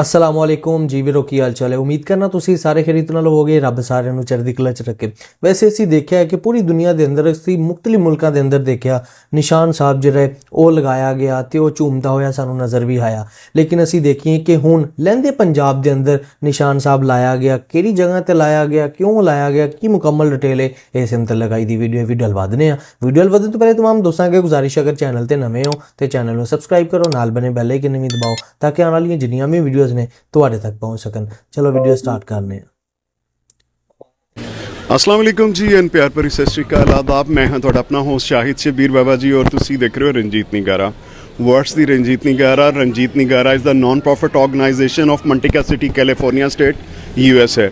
ਅਸਲਾਮ ਅਲੈਕੁਮ ਜੀ ਵੀਰੋ ਕੀ ਹਾਲ ਚਾਲ ਹੈ? ਉਮੀਦ ਕਰਨਾ ਤੁਸੀਂ ਸਾਰੇ ਖਰੀਦ ਨਾਲ ਹੋਵੋਗੇ, ਰੱਬ ਸਾਰਿਆਂ ਨੂੰ ਚੜ੍ਹਦੀ ਕਲਾ ਚ ਰੱਖੇ। ਵੈਸੇ ਅਸੀਂ ਦੇਖਿਆ ਹੈ ਕਿ ਪੂਰੀ ਦੁਨੀਆ ਦੇ ਅੰਦਰ ਅਸੀਂ ਮੁxtਲਿਫ ਮੁਲਕਾਂ ਦੇ ਅੰਦਰ ਦੇਖਿਆ, ਨਿਸ਼ਾਨ ਸਾਹਿਬ ਜਿਹੜਾ ਉਹ ਲਗਾਇਆ ਗਿਆ ਤੇ ਉਹ ਝੂਮਦਾ ਹੋਇਆ ਸਾਨੂੰ ਨਜ਼ਰ ਵੀ ਆਇਆ। ਲੇਕਿਨ ਅਸੀਂ ਦੇਖੀਏ ਕਿ ਹੁਣ ਲਹਿੰਦੇ ਪੰਜਾਬ ਦੇ ਅੰਦਰ ਨਿਸ਼ਾਨ ਸਾਹਿਬ ਲਾਇਆ ਗਿਆ, ਕਿਹੜੀ ਜਗ੍ਹਾ ਤੇ ਲਾਇਆ ਗਿਆ, ਕਿਉਂ ਲਾਇਆ ਗਿਆ, ਕੀ ਮੁਕੰਮਲ ਡਿਟੇਲ ਹੈ ਇਸ ਅੰਦਰ ਲਗਾਈ ਦੀ ਵੀਡੀਓ ਵੀ ਡਲਵਾ ਦਨੇ ਆ। ਵੀਡੀਓ ਡਲਵਾਦਨ ਤੋਂ ਪਹਿਲੇ ਤਮਾਮ ਦੋਸਤਾਂ ਅੱਗੇ ਗੁਜ਼ਾਰਿਸ਼ ਹੈ, ਅਗਰ ਚੈਨਲ ਤੇ ਨਵੇਂ ਹੋ ਤੇ ਚੈਨਲ ਨੂੰ ਸਬਸਕ੍ਰਾਈਬ ਕਰੋ, ਨਾਲ ਬਨੇ ਬੈਲ ਆਈਕਨ ਵੀ ਦਬਾਓ, ਤਾਂ ਕਿ ਆਉਣ ਵਾਲੀਆਂ ਜਿੰਨੀਆਂ ਵੀਡੀਓ ਵੀਡੀਓਜ਼ ਨੇ ਤੁਹਾਡੇ ਤੱਕ ਪਹੁੰਚ ਸਕਣ। ਚਲੋ ਵੀਡੀਓ ਸਟਾਰਟ ਕਰਨੇ ਆ। ਅਸਲਾਮ ਵਾਲੇਕੁਮ ਜੀ ਐਨ ਪਿਆਰ ਭਰੀ ਸਤਿ ਸ਼੍ਰੀ ਅਕਾਲ। ਆਦਾਬ ਮੈਂ ਹਾਂ ਤੁਹਾਡਾ ਆਪਣਾ ਹੋਸਟ ਸ਼ਾਹਿਦ ਸ਼ਬੀਰ ਬਾਬਾ ਜੀ ਔਰ ਤੁਸੀਂ ਦੇਖ ਰਹੇ ਹੋ Ranjit Nigara. Words the Ranjit Nigara Ranjit Nigara is the non profit organisation of Manteca city California state U S A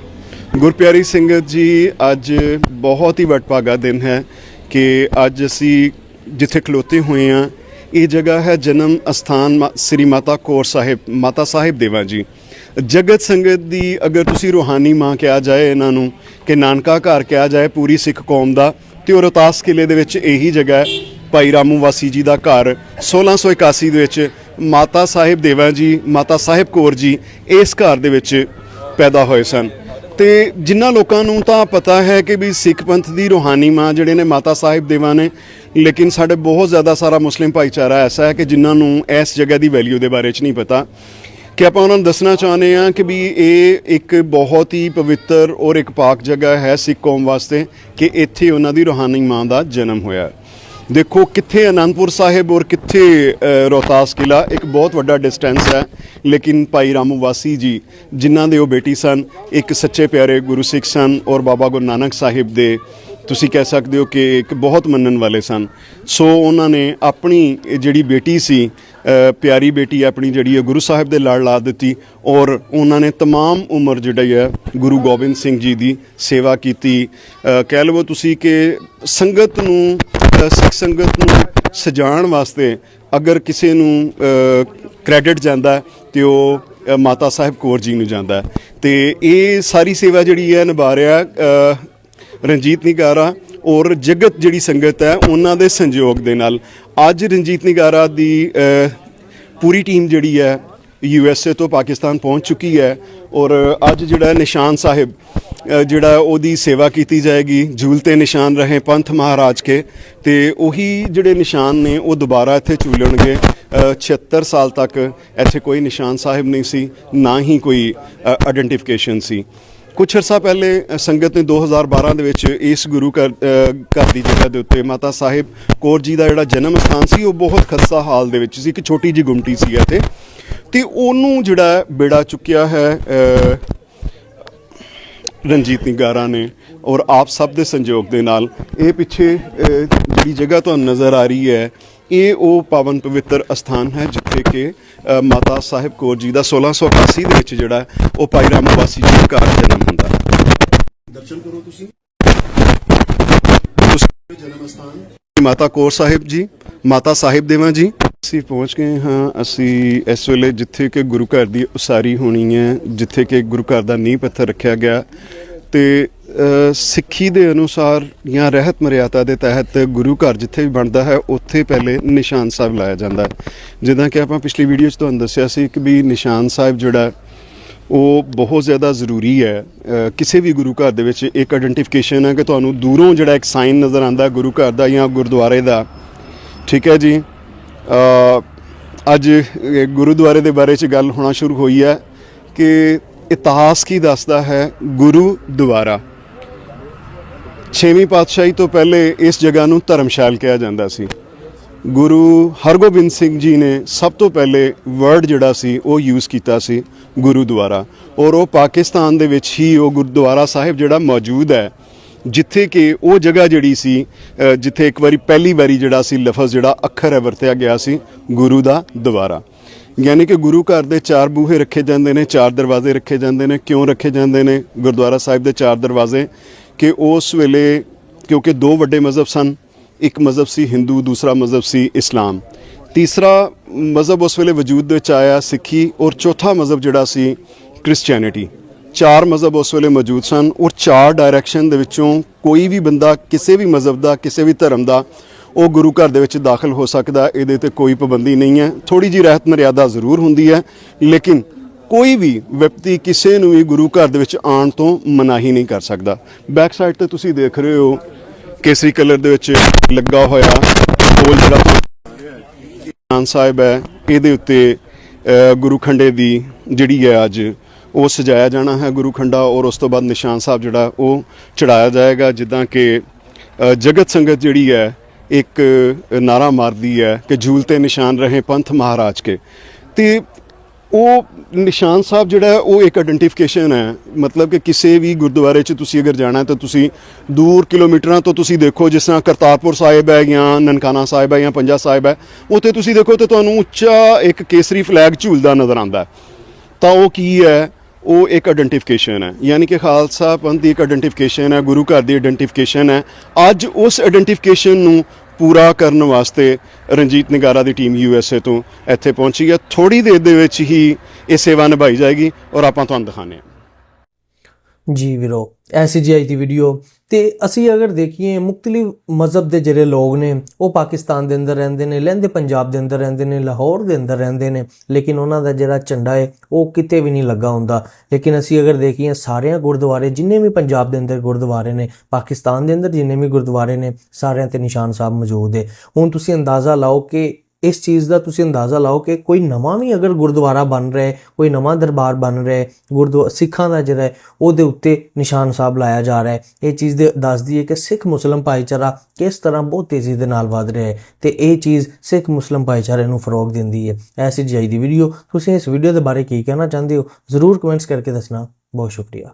Gurpyari Singh ji ਅੱਜ ਬਹੁਤ ਹੀ ਵਡਭਾਗਾ ਦਿਨ ਹੈ ਕਿ ਅੱਜ ਅਸੀਂ ਜਿੱਥੇ ਖਲੋਤੇ ਹੋਏ ਹਾਂ ਇਹ ਜਗ੍ਹਾ ਹੈ ਜਨਮ ਅਸਥਾਨ ਮਾ- ਸ੍ਰੀ ਮਾਤਾ ਕੌਰ ਸਾਹਿਬ, ਮਾਤਾ ਸਾਹਿਬ ਦੇਵਾ ਜੀ। ਜਗਤ ਸੰਗਤ ਦੀ ਅਗਰ ਤੁਸੀਂ ਰੂਹਾਨੀ ਮਾਂ ਕਿਹਾ ਜਾਏ ਇਹਨਾਂ ਨੂੰ, ਕਿ ਨਾਨਕਾ ਘਰ ਕਿਹਾ ਜਾਏ ਪੂਰੀ ਸਿੱਖ ਕੌਮ ਦਾ, ਤੇ ਉਹ ਰੋਹਤਾਸ ਕਿਲੇ ਦੇ ਵਿੱਚ ਇਹੀ ਜਗ੍ਹਾ ਹੈ, ਭਾਈ ਰਾਮੂ ਵਾਸੀ ਜੀ ਦਾ ਘਰ 1681 ਦੇ ਵਿੱਚ ਮਾਤਾ ਸਾਹਿਬ ਦੇਵਾ ਜੀ, ਮਾਤਾ ਸਾਹਿਬ ਕੌਰ ਜੀ ਇਸ ਘਰ ਦੇ ਵਿੱਚ ਪੈਦਾ ਹੋਏ ਸਨ। ਤੇ ਜਿਨ੍ਹਾਂ ਲੋਕਾਂ ਨੂੰ ਤਾਂ ਪਤਾ ਹੈ ਕਿ ਵੀ ਸਿੱਖ ਪੰਥ ਦੀ ਰੂਹਾਨੀ ਮਾਂ ਜਿਹੜੇ ਨੇ ਮਾਤਾ ਸਾਹਿਬ ਦੇਵਾ ਨੇ, ਲੇਕਿਨ ਸਾਡੇ ਬਹੁਤ ਜ਼ਿਆਦਾ ਸਾਰਾ ਮੁਸਲਿਮ ਭਾਈਚਾਰਾ ਐਸਾ ਹੈ ਕਿ ਜਿਨ੍ਹਾਂ ਨੂੰ ਇਸ ਜਗ੍ਹਾ ਦੀ ਵੈਲਿਊ ਦੇ ਬਾਰੇ 'ਚ ਨਹੀਂ ਪਤਾ। ਕਿ ਆਪਾਂ ਉਹਨਾਂ ਨੂੰ ਦੱਸਣਾ ਚਾਹੁੰਦੇ ਹਾਂ ਕਿ ਵੀ ਇਹ ਇੱਕ ਬਹੁਤ ਹੀ ਪਵਿੱਤਰ ਔਰ ਇੱਕ ਪਾਕ ਜਗ੍ਹਾ ਹੈ ਸਿੱਖ ਕੌਮ ਵਾਸਤੇ ਕਿ ਇੱਥੇ ਉਹਨਾਂ ਦੀ ਰੂਹਾਨੀ ਮਾਂ ਦਾ ਜਨਮ ਹੋਇਆ। ਦੇਖੋ ਕਿੱਥੇ ਅਨੰਦਪੁਰ ਸਾਹਿਬ ਔਰ ਕਿੱਥੇ ਅ, ਰੋਹਤਾਸ ਕਿਲਾ ਇੱਕ ਬਹੁਤ ਵੱਡਾ ਡਿਸਟੈਂਸ ਹੈ ਲੇਕਿਨ ਭਾਈ ਰਾਮੂ ਵਾਸੀ ਜੀ ਜਿਨ੍ਹਾਂ ਦੇ ਉਹ ਬੇਟੀ ਸਨ ਇੱਕ ਸੱਚੇ ਪਿਆਰੇ ਗੁਰੂ ਸਿੱਖ ਸਨ ਔਰ ਬਾਬਾ ਗੁਰੂ ਨਾਨਕ ਸਾਹਿਬ ਦੇ ਤੁਸੀਂ ਕਹਿ ਸਕਦੇ ਹੋ ਕਿ ਇੱਕ ਬਹੁਤ ਮੰਨਣ ਵਾਲੇ ਸਨ ਸੋ ਉਹਨਾਂ ਨੇ ਆਪਣੀ ਇਹ ਜਿਹੜੀ ਬੇਟੀ ਸੀ ਅ, ਪਿਆਰੀ ਬੇਟੀ ਆਪਣੀ ਜਿਹੜੀ ਹੈ ਗੁਰੂ ਸਾਹਿਬ ਦੇ ਲੜ ਲਾ ਦਿੱਤੀ ਔਰ ਉਹਨਾਂ ਨੇ तमाम ਉਮਰ ਜਿਹੜੀ ਹੈ ਗੁਰੂ ਗੋਬਿੰਦ ਸਿੰਘ ਜੀ ਦੀ ਸੇਵਾ ਕੀਤੀ ਅ, ਕਹਿ ਲਵੋ ਤੁਸੀਂ ਕਿ ਸੰਗਤ ਨੂੰ ਅ, ਸਿੱਖ ਸੰਗਤ ਨੂੰ ਸਜਾਉਣ ਵਾਸਤੇ ਅਗਰ ਕਿਸੇ ਨੂੰ ਕ੍ਰੈਡਿਟ ਜਾਂਦਾ ਹੈ, ਤੇ ਉਹ ਮਾਤਾ ਸਾਹਿਬ ਕੌਰ ਜੀ ਨੂੰ ਜਾਂਦਾ ਹੈ। ਤੇ ਇਹ ਸਾਰੀ ਸੇਵਾ ਜਿਹੜੀ ਹੈ ਨਿਭਾ ਰਿਹਾ ਰਣਜੀਤ ਨਿਗਾਰਾ ਔਰ ਜਗਤ ਜਿਹੜੀ ਸੰਗਤ ਹੈ ਉਹਨਾਂ ਦੇ ਸੰਯੋਗ ਦੇ ਨਾਲ ਅੱਜ ਰਣਜੀਤ ਨਿਗਾਰਾ ਦੀ ਪੂਰੀ ਟੀਮ ਜਿਹੜੀ ਹੈ ਯੂ ਐਸ ਏ ਤੋਂ ਪਾਕਿਸਤਾਨ ਪਹੁੰਚ ਚੁੱਕੀ ਹੈ ਔਰ ਅੱਜ ਜਿਹੜਾ ਨਿਸ਼ਾਨ ਸਾਹਿਬ ਜਿਹੜਾ ਉਹਦੀ ਸੇਵਾ ਕੀਤੀ ਜਾਏਗੀ ਝੂਲਤੇ ਨਿਸ਼ਾਨ ਰਹੇ ਪੰਥ ਮਹਾਰਾਜ ਕੇ ਤੇ ਉਹੀ ਜਿਹੜੇ ਨਿਸ਼ਾਨ ਨੇ ਉਹ ਦੁਬਾਰਾ ਇੱਥੇ ਝੂਲਣਗੇ ਅ, 76 ਸਾਲ ਤੱਕ ਇੱਥੇ ਕੋਈ ਨਿਸ਼ਾਨ ਸਾਹਿਬ ਨਹੀਂ ਸੀ ਨਾ ਹੀ ਕੋਈ ਆਇਡੈਂਟੀਫਿਕੇਸ਼ਨ ਸੀ। ਕੁਛ ਅਰਸਾ ਪਹਿਲੇ ਸੰਗਤ ਨੇ 2012 ਦੇ ਵਿੱਚ ਇਸ ਗੁਰੂ ਘਰ ਘਰ ਦੀ ਜਗ੍ਹਾ ਦੇ ਉੱਤੇ ਮਾਤਾ ਸਾਹਿਬ ਕੌਰ ਜੀ ਦਾ ਜਿਹੜਾ ਜਨਮ ਸਥਾਨ ਸੀ ਉਹ ਬਹੁਤ ਖਸਤਾ ਹਾਲ ਦੇ ਵਿੱਚ ਸੀ ਇੱਕ ਛੋਟੀ ਜੀ ਗੁੰਮਟੀ ਸੀ ਇੱਥੇ। ਤੇ ਉਹਨੂੰ ਜਿਹੜਾ ਹੈ ਬੇੜਾ ਚੁੱਕਿਆ ਹੈ ਰਣਜੀਤ ਨਿਗਾਰਾ ਨੇ ਔਰ ਆਪ ਸਭ ਦੇ ਸੰਯੋਗ ਦੇ ਨਾਲ ਇਹ ਪਿੱਛੇ ਜਿਹੜੀ ਜਗ੍ਹਾ ਤੁਹਾਨੂੰ ਨਜ਼ਰ ਆ ਰਹੀ ਹੈ ਇਹ ਉਹ ਪਾਵਨ ਪਵਿੱਤਰ ਅਸਥਾਨ ਹੈ ਜਿੱਥੇ ਕਿ ਮਾਤਾ ਸਾਹਿਬ ਕੌਰ ਜੀ ਦਾ 1681 ਦੇ ਵਿੱਚ ਜਿਹੜਾ ਉਹ ਭਾਈ ਰਾਮੂ ਵਾਸੀ ਜੀ ਦੇ ਘਰ ਜਨਮ ਹੁੰਦਾ। ਦਰਸ਼ਨ ਕਰੋ ਤੁਸੀਂ। ਜਨਮ ਸਥਾਨ ਮਾਤਾ ਕੌਰ ਸਾਹਿਬ ਜੀ ਮਾਤਾ ਸਾਹਿਬ ਦੇਵਾ ਜੀ ਅਸੀਂ ਪਹੁੰਚ ਗਏ ਹਾਂ। ਅਸੀਂ ਇਸ ਵੇਲੇ ਜਿੱਥੇ ਕਿ ਗੁਰੂ ਘਰ ਦੀ ਉਸਾਰੀ ਹੋਣੀ ਹੈ, ਜਿੱਥੇ ਕਿ ਗੁਰੂ ਘਰ ਦਾ ਨੀਂਹ ਪੱਥਰ ਰੱਖਿਆ ਗਿਆ। ਤੇ ਸਿੱਖੀ ਦੇ ਅਨੁਸਾਰ ਜਾਂ ਰਹਿਤ ਮਰਿਆਦਾ ਦੇ ਤਹਿਤ ਗੁਰੂ ਘਰ ਜਿੱਥੇ ਵੀ ਬਣਦਾ ਹੈ, ਉੱਥੇ ਪਹਿਲੇ ਨਿਸ਼ਾਨ ਸਾਹਿਬ ਲਾਇਆ ਜਾਂਦਾ ਹੈ। ਜਿੱਦਾਂ ਕਿ ਆਪਾਂ ਪਿਛਲੀ ਵੀਡੀਓ 'ਚ ਤੁਹਾਨੂੰ ਦੱਸਿਆ ਸੀ ਕਿ ਵੀ ਨਿਸ਼ਾਨ ਸਾਹਿਬ ਜਿਹੜਾ ਉਹ ਬਹੁਤ ਜ਼ਿਆਦਾ ਜ਼ਰੂਰੀ ਹੈ। ਕਿਸੇ ਵੀ ਗੁਰੂ ਘਰ ਦੇ ਵਿੱਚ ਇੱਕ ਆਇਡੈਂਟੀਫਿਕੇਸ਼ਨ ਹੈ ਕਿ ਤੁਹਾਨੂੰ ਦੂਰੋਂ ਜਿਹੜਾ ਇੱਕ ਸਾਈਨ ਨਜ਼ਰ ਆਉਂਦਾ ਗੁਰੂ ਘਰ ਦਾ ਜਾਂ ਗੁਰਦੁਆਰੇ ਦਾ। ਠੀਕ ਹੈ ਜੀ? ਅੱਜ ਗੁਰਦੁਆਰੇ ਦੇ ਬਾਰੇ 'ਚ ਗੱਲ ਹੋਣਾ ਸ਼ੁਰੂ ਹੋਈ ਹੈ ਕਿ ਇਤਿਹਾਸ ਕੀ ਦੱਸਦਾ ਹੈ ਗੁਰੂ ਦੁਆਰਾ। ਛੇਵੀਂ ਪਾਤਸ਼ਾਹੀ ਤੋਂ ਪਹਿਲੇ ਇਸ ਜਗ੍ਹਾ ਨੂੰ ਧਰਮਸ਼ਾਲ ਕਿਹਾ ਜਾਂਦਾ ਸੀ। ਗੁਰੂ ਹਰਗੋਬਿੰਦ ਸਿੰਘ ਜੀ ਨੇ ਸਭ ਤੋਂ ਪਹਿਲੇ ਵਰਡ ਜਿਹੜਾ ਸੀ, ਉਹ ਯੂਜ਼ ਕੀਤਾ ਸੀ ਗੁਰੂਦੁਆਰਾ ਔਰ ਉਹ ਪਾਕਿਸਤਾਨ ਦੇ ਵਿੱਚ ਹੀ ਉਹ ਗੁਰਦੁਆਰਾ ਸਾਹਿਬ ਜਿਹੜਾ ਮੌਜੂਦ ਹੈ ਜਿੱਥੇ ਕਿ ਉਹ ਜਗ੍ਹਾ ਜਿਹੜੀ ਸੀ ਜਿੱਥੇ ਇੱਕ ਵਾਰੀ ਪਹਿਲੀ ਵਾਰੀ ਜਿਹੜਾ ਸੀ ਲਫ਼ਜ਼ ਜਿਹੜਾ ਅੱਖਰ ਹੈ ਵਰਤਿਆ ਗਿਆ ਸੀ, ਗੁਰੂ ਦਾ ਦੁਆਰਾ। ਯਾਨੀ ਕਿ ਗੁਰੂ ਘਰ ਦੇ ਚਾਰ ਬੂਹੇ ਰੱਖੇ ਜਾਂਦੇ ਨੇ, ਚਾਰ ਦਰਵਾਜ਼ੇ ਰੱਖੇ ਜਾਂਦੇ ਨੇ। ਕਿਉਂ ਰੱਖੇ ਜਾਂਦੇ ਨੇ? ਗੁਰਦੁਆਰਾ ਸਾਹਿਬ ਦੇ ਚਾਰ ਦਰਵਾਜ਼ੇ। ਕਿ ਉਸ ਵੇਲੇ, ਕਿਉਂਕਿ ਦੋ ਵੱਡੇ ਮਜ਼ਹਬ ਸਨ, ਇੱਕ ਮਜ਼ਹਬ ਸੀ ਹਿੰਦੂ, ਦੂਸਰਾ ਮਜ਼ਹਬ ਸੀ ਇਸਲਾਮ। ਤੀਸਰਾ ਮਜ਼ਹਬ ਉਸ ਵੇਲੇ ਵਜੂਦ ਵਿੱਚ ਆਇਆ ਸਿੱਖੀ, ਔਰ ਚੌਥਾ ਮਜ਼ਹਬ ਜਿਹੜਾ ਸੀ ਕ੍ਰਿਸਚੀਅਨਿਟੀ। ਚਾਰ ਮਜ਼ਹਬ ਉਸ ਵੇਲੇ ਮੌਜੂਦ ਸਨ ਔਰ ਚਾਰ ਡਾਇਰੈਕਸ਼ਨ ਦੇ ਵਿੱਚੋਂ ਕੋਈ ਵੀ ਬੰਦਾ ਕਿਸੇ ਵੀ ਮਜ਼ਹਬ ਦਾ ਕਿਸੇ ਵੀ ਧਰਮ ਦਾ ਉਹ ਗੁਰੂ ਘਰ ਦੇ ਵਿੱਚ ਦਾਖਲ ਹੋ ਸਕਦਾ ਇਹਦੇ ਤੇ ਕੋਈ ਪਾਬੰਦੀ ਨਹੀਂ ਹੈ। ਥੋੜੀ ਜੀ ਰਹਿਤ ਮਰਿਆਦਾ ਜ਼ਰੂਰ ਹੁੰਦੀ ਹੈ ਲੇਕਿਨ ਕੋਈ ਵੀ ਵਿਅਕਤੀ ਕਿਸੇ ਨੂੰ ਵੀ ਗੁਰੂ ਘਰ ਦੇ ਵਿੱਚ ਆਉਣ ਤੋਂ ਮਨਾਹੀ ਨਹੀਂ ਕਰ ਸਕਦਾ। ਬੈਕ ਸਾਈਡ ਤੇ ਤੁਸੀਂ ਦੇਖ ਰਹੇ ਹੋ ਕੇਸਰੀ ਕਲਰ ਦੇ ਵਿੱਚ ਲੱਗਾ ਹੋਇਆ ਹੋਲ ਜਿਹੜਾ ਨਾਨ ਸਾਹਿਬ ਹੈ ਇਹਦੇ ਉੱਤੇ ਅ, ਗੁਰੂ ਖੰਡੇ ਦੀ ਜਿਹੜੀ ਹੈ ਅੱਜ ਉਹ ਸਜਾਇਆ ਜਾਣਾ ਹੈ ਗੁਰੂ ਖੰਡਾ ਔਰ ਉਸ ਤੋਂ ਬਾਅਦ ਨਿਸ਼ਾਨ ਸਾਹਿਬ ਜਿਹੜਾ ਉਹ ਚੜਾਇਆ ਜਾਏਗਾ, ਜਿੱਦਾਂ ਕਿ ਜਗਤ ਸੰਗਤ ਜਿਹੜੀ ਹੈ, ਇੱਕ ਨਾਰਾ ਮਾਰਦੀ ਹੈ ਕਿ ਝੂਲ ਤੇ ਨਿਸ਼ਾਨ ਰਹੇ ਪੰਥ ਮਹਾਰਾਜ ਕੇ। ਤੇ ਉਹ ਨਿਸ਼ਾਨ ਸਾਹਿਬ ਜਿਹੜਾ ਉਹ ਇੱਕ ਆਇਡੈਂਟੀਫਿਕੇਸ਼ਨ ਹੈ। ਮਤਲਬ ਕਿ ਕਿਸੇ ਵੀ ਗੁਰਦੁਆਰੇ 'ਚ ਤੁਸੀਂ ਅਗਰ ਜਾਣਾ ਤਾਂ ਤੁਸੀਂ ਦੂਰ ਕਿਲੋਮੀਟਰਾਂ ਤੋਂ ਤੁਸੀਂ ਦੇਖੋ, ਜਿਸ ਤਰ੍ਹਾਂ ਕਰਤਾਰਪੁਰ ਸਾਹਿਬ ਹੈ ਜਾਂ ਨਨਕਾਣਾ ਸਾਹਿਬ ਹੈ ਜਾਂ ਪੰਜਾ ਸਾਹਿਬ ਹੈ, ਉੱਥੇ ਤੁਸੀਂ ਦੇਖੋ ਤਾਂ ਤੁਹਾਨੂੰ ਉੱਚਾ ਇੱਕ ਕੇਸਰੀ ਫਲੈਗ ਝੂਲਦਾ ਨਜ਼ਰ ਆਉਂਦਾ ਤਾਂ ਉਹ ਕੀ ਹੈ? ਉਹ ਇੱਕ ਆਇਡੈਂਟੀਫਿਕੇਸ਼ਨ ਹੈ। ਯਾਨੀ ਕਿ ਖਾਲਸਾ ਪੰਥ ਦੀ ਇੱਕ ਆਇਡੈਂਟੀਫਿਕੇਸ਼ਨ ਹੈ, ਗੁਰੂ ਘਰ ਦੀ ਆਇਡੈਂਟੀਫਿਕੇਸ਼ਨ ਹੈ। ਅੱਜ ਉਸ ਆਇਡੈਂਟੀਫਿਕੇਸ਼ਨ ਨੂੰ ਪੂਰਾ ਕਰਨ ਵਾਸਤੇ ਰਣਜੀਤ ਨਿਗਾਰਾ ਦੀ ਟੀਮ ਯੂ ਐਸ ਏ ਤੋਂ ਇੱਥੇ ਪਹੁੰਚੀ ਹੈ। ਥੋੜੀ ਦੇਰ ਦੇ ਵਿੱਚ ਹੀ ਇਹ ਸੇਵਾ ਨਿਭਾਈ ਜਾਏਗੀ ਔਰ ਆਪਾਂ ਤੁਹਾਨੂੰ ਦਿਖਾਣੇ ਜੀ ਵੀਰੋ, ਐਸੀ ਜੀ ਦੀ ਵੀਡੀਓ ਤੇ ਅਸੀਂ ਅਗਰ ਦੇਖੀਏ, ਮੁxtਲਿਫ ਮਜ਼ਹਬ ਦੇ ਜਿਹੜੇ ਲੋਕ ਨੇ, ਉਹ ਪਾਕਿਸਤਾਨ ਦੇ ਅੰਦਰ ਰਹਿੰਦੇ ਨੇ, ਲਹਿੰਦੇ ਪੰਜਾਬ ਦੇ ਅੰਦਰ ਰਹਿੰਦੇ ਨੇ, ਲਾਹੌਰ ਦੇ ਅੰਦਰ ਰਹਿੰਦੇ ਨੇ, ਲੇਕਿਨ ਉਹਨਾਂ ਦਾ ਜਿਹੜਾ ਝੰਡਾ ਹੈ ਉਹ ਕਿਤੇ ਵੀ ਨਹੀਂ ਲੱਗਾ ਹੁੰਦਾ। ਲੇਕਿਨ ਅਸੀਂ ਅਗਰ ਦੇਖੀਏ, ਸਾਰਿਆਂ ਗੁਰਦੁਆਰੇ, ਜਿੰਨੇ ਵੀ ਪੰਜਾਬ ਦੇ ਅੰਦਰ ਗੁਰਦੁਆਰੇ ਨੇ, ਪਾਕਿਸਤਾਨ ਦੇ ਅੰਦਰ ਜਿੰਨੇ ਵੀ ਗੁਰਦੁਆਰੇ ਨੇ, ਸਾਰਿਆਂ ਤੇ ਨਿਸ਼ਾਨ ਸਾਹਿਬ ਮੌਜੂਦ ਹੈ ਹੁਣ ਤੁਸੀਂ ਅੰਦਾਜ਼ਾ ਲਾਓ ਕਿ ਇਸ ਚੀਜ਼ ਦਾ ਤੁਸੀਂ ਅੰਦਾਜ਼ਾ ਲਾਓ ਕਿ ਕੋਈ ਨਵਾਂ ਵੀ ਅਗਰ ਗੁਰਦੁਆਰਾ ਬਣ ਰਿਹਾ ਹੈ, ਕੋਈ ਨਵਾਂ ਦਰਬਾਰ ਬਣ ਰਿਹਾ ਹੈ ਗੁਰਦੁਆਰਾ ਸਿੱਖਾਂ ਦਾ ਜਿਹੜਾ ਹੈ, ਉਹਦੇ ਉੱਤੇ ਨਿਸ਼ਾਨ ਸਾਹਿਬ ਲਾਇਆ ਜਾ ਰਿਹਾ ਹੈ। ਇਹ ਚੀਜ਼ ਦੇ ਦੱਸਦੀ ਹੈ ਕਿ ਸਿੱਖ ਮੁਸਲਮ ਭਾਈਚਾਰਾ ਕਿਸ ਤਰ੍ਹਾਂ ਬਹੁਤ ਤੇਜ਼ੀ ਦੇ ਨਾਲ ਵਧ ਰਿਹਾ ਹੈ ਤੇ ਇਹ ਚੀਜ਼ ਸਿੱਖ ਮੁਸਲਮ ਭਾਈਚਾਰੇ ਨੂੰ ਫਰੋਗ ਦਿੰਦੀ ਹੈ। ਐਸੀ ਜੀ ਦੀ ਵੀਡੀਓ। ਤੁਸੀਂ ਇਸ ਵੀਡੀਓ ਦੇ ਬਾਰੇ ਕੀ ਕਹਿਣਾ ਚਾਹੁੰਦੇ ਹੋ? ਜ਼ਰੂਰ ਕਮੈਂਟਸ ਕਰਕੇ ਦੱਸਣਾ। ਬਹੁਤ ਸ਼ੁਕਰੀਆ।